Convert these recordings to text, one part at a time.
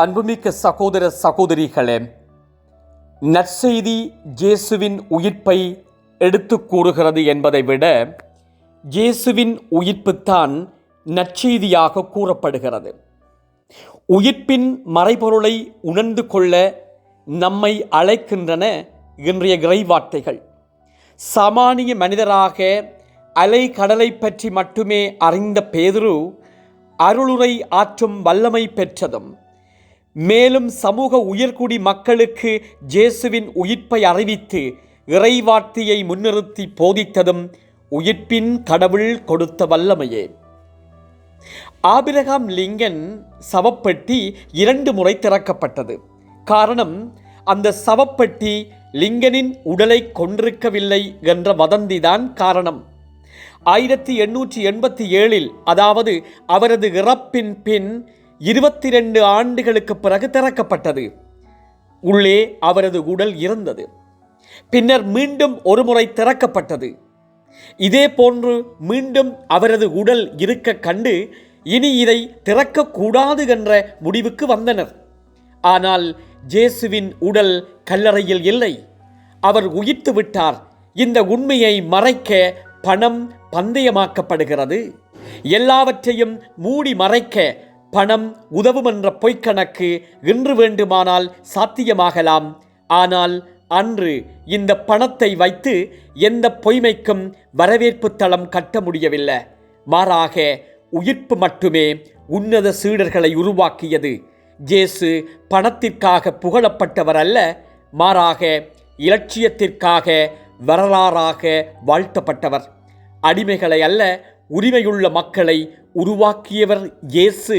அன்புமிக்க சகோதர சகோதரிகளே நற்செய்தி இயேசுவின் உயிர்ப்பை எடுத்து கூறுகிறது என்பதை விட இயேசுவின் உயிர்ப்புத்தான் நற்செய்தியாக கூறப்படுகிறது. உயிர்ப்பின் மறைபொருளை உணர்ந்து கொள்ள நம்மை அழைக்கின்றன இன்றைய இறைவார்த்தைகள். சாமானிய மனிதராக அலை கடலை பற்றி மட்டுமே அறிந்த பேதுரு அருளுரை ஆற்றும் வல்லமை பெற்றதும் மேலும் சமூக உயர்குடி மக்களுக்கு ஜேசுவின் உயிர்ப்பை அறிவித்து இறைவார்த்தையை முன்னிறுத்தி போதித்ததும் உயிர்ப்பின் கடவுள் கொடுத்த வல்லமையே. ஆபிரகாம் லிங்கன் சவப்பெட்டி இரண்டு முறை திறக்கப்பட்டது. காரணம் அந்த சவப்பெட்டி லிங்கனின் உடலை கொண்டிருக்கவில்லை என்ற வதந்திதான் காரணம். ஆயிரத்தி எண்ணூற்றி எண்பத்தி ஏழில் அதாவது அவரது இறப்பின் பின் இருபத்தி ரெண்டு ஆண்டுகளுக்கு பிறகு திறக்கப்பட்டது. உள்ளே அவரது உடல் இருந்தது. பின்னர் மீண்டும் ஒருமுறை திறக்கப்பட்டது. இதே போன்று மீண்டும் அவரது உடல் இருக்க கண்டு இனி இதை திறக்கக்கூடாது என்ற முடிவுக்கு வந்தனர். ஆனால் ஜேசுவின் உடல் கல்லறையில் இல்லை. அவர் உயிர்த்து விட்டார். இந்த உண்மையை மறைக்க பணம் பந்தயமாக்கப்படுகிறது. எல்லாவற்றையும் மூடி மறைக்க பணம் உதவும் என்ற பொய்க்கணக்கு இன்று வேண்டுமானால் சாத்தியமாகலாம். ஆனால் அன்று இந்த பணத்தை வைத்து எந்த பொய்மைக்கும் வரவேற்பு தளம் கட்ட முடியவில்லை. மாறாக உயிர்ப்பு மட்டுமே உன்னத சீடர்களை உருவாக்கியது. ஜேசு பணத்திற்காக புகழப்பட்டவர் அல்ல மாறாக இலட்சியத்திற்காக வரலாறாக வாழ்த்தப்பட்டவர். அடிமைகளை அல்ல உரிமையுள்ள மக்களை உருவாக்கியவர் இயேசு.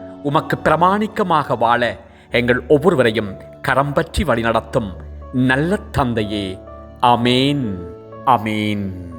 உமக்கு பிரமாணிக்கமாக வாழ எங்கள் ஒவ்வொருவரையும் கரம் பற்றி வழிநடத்தும் நல்ல தந்தையே. அமேன் அமேன்